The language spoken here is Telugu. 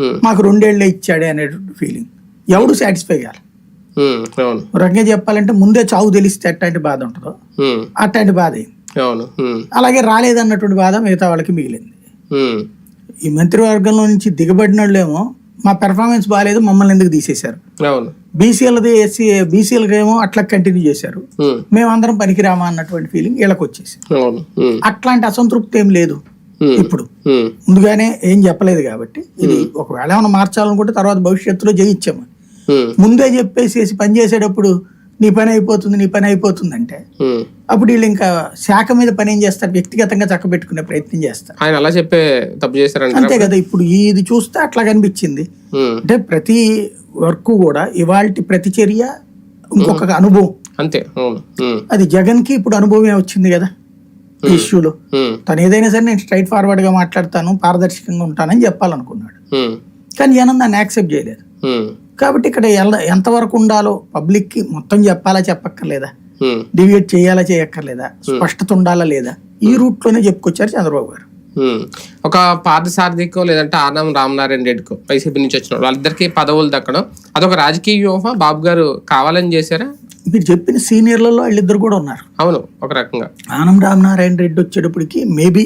ఉమ్, మాకు రెండేళ్ళే ఇచ్చాడే అనేటువంటి ఫీలింగ్ ఎవడు సాటిస్ఫై కాదు ఒక రకంగా చెప్పాలంటే ముందే చావు తెలిస్తే ఎట్లాంటి బాధ ఉంటుందో? ఉమ్, అట్లాంటి బాధ అయింది ఉమ్, అలాగే రాలేదన్నటువంటి బాధ మిగతా వాళ్ళకి మిగిలింది. ఈ మంత్రివర్గంలో నుంచి దిగబడిన వాళ్ళేమో మా పెర్ఫార్మెన్స్ బాగాలేదు మమ్మల్ని ఎందుకు తీసేశారు? అవును. బీసీఎల్ది ఎస్సీ బీసీఎల్కి ఏమో అట్లా కంటిన్యూ చేశారు. మేమందరం పనికిరామా అన్నటువంటి ఫీలింగ్ వీళ్ళకి వచ్చేసి అట్లాంటి అసంతృప్తి ఏం లేదు. ఇప్పుడు. ఉమ్, ముందుగానే ఏం చెప్పలేదు కాబట్టి ఇది ఒకవేళ ఏమైనా మార్చాలనుకుంటే తర్వాత భవిష్యత్తులో జయించాము. ముందే చెప్పేసి పని చేసేటప్పుడు నీ పని అయిపోతుంది నీ పని అయిపోతుంది అంటే. అప్పుడు వీళ్ళు ఇంకా శాఖ మీద పని ఏం చేస్తారు? వ్యక్తిగతంగా చక్కబెట్టుకునే ప్రయత్నం చేస్తారు. ఆయన అలా చెప్పే తప్పు చేశారంటారా? అంతే కదా ఇప్పుడు ఇది చూస్తే అట్లా కనిపించింది. అంటే ప్రతి వర్క్ కూడా ఇవాల్టి ప్రతి చర్య ఇంకొక అనుభవం. అంతే అది జగన్కి ఇప్పుడు అనుభవమే వచ్చింది కదా. ఇష్యూలో. ఉమ్, తను ఏదైనా సరే నేను స్ట్రైట్ ఫార్వర్డ్గా మాట్లాడతాను పారదర్శకంగా ఉంటానని చెప్పాలనుకున్నాడు. ఉమ్, కానీ జనం దాన్ని యాక్సెప్ట్ చేయలేదు. కాబట్టి ఇక్కడ ఎంతవరకు ఉండాలో పబ్లిక్కి మొత్తం చెప్పాలా చెప్పక్కర్లేదా? డివియేట్ చేయాలా చేయక్కర్లేదా? స్పష్టత ఉండాలా లేదా? ఈ రూట్లోనే చెప్పుకొచ్చారు చంద్రబాబు గారు. ఒక పార్థసారథికో లేదంటే ఆనం రామనారాయణ రెడ్డికో వైసీపీ నుంచి వచ్చిన వాళ్ళు వాళ్ళిద్దరికి పదవులు దక్కడం అదొక రాజకీయ వ్యూహం బాబు గారు కావాలని చేశారా? మీరు చెప్పిన సీనియర్లలో వాళ్ళిద్దరు కూడా ఉన్నారు. అవును ఒక రకంగా. ఆనం రామనారాయణ రెడ్డి వచ్చేటప్పటికి మేబీ